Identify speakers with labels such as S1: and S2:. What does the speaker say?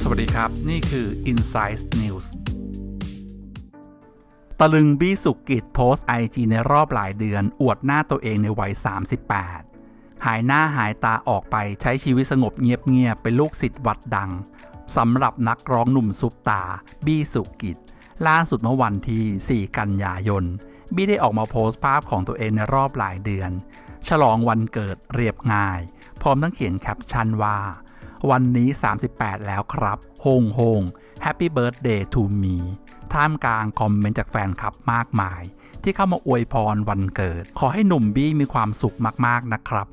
S1: สวัสดีครับ นี่คือ Insight News ตะลึงบี้สุกิจโพสต์ไอจีในรอบหลายเดือน อวดหน้าตัวเองในวัย 38 หายหน้าหายตาออกไปใช้ชีวิตสงบเงียบๆเป็นลูกศิษย์วัดดังสำหรับนักร้องหนุ่มซุปตา บี้สุกิจ ล่าสุดเมื่อวันที่ 4 กันยายน บี้ได้ออกมาโพสต์ภาพของตัวเองในรอบหลายเดือน ฉลองวันเกิดเรียบง่าย พร้อมทั้งเขียนแคปชั่นว่า วันนี้ 38 แล้วครับโฮงโฮง Happy Birthday to me ท่ามกลางคอมเมนต์จากแฟนคลับมากมาย ที่เข้ามาอวยพรวันเกิด ขอให้หนุ่มบี้มีความสุขมากๆนะครับ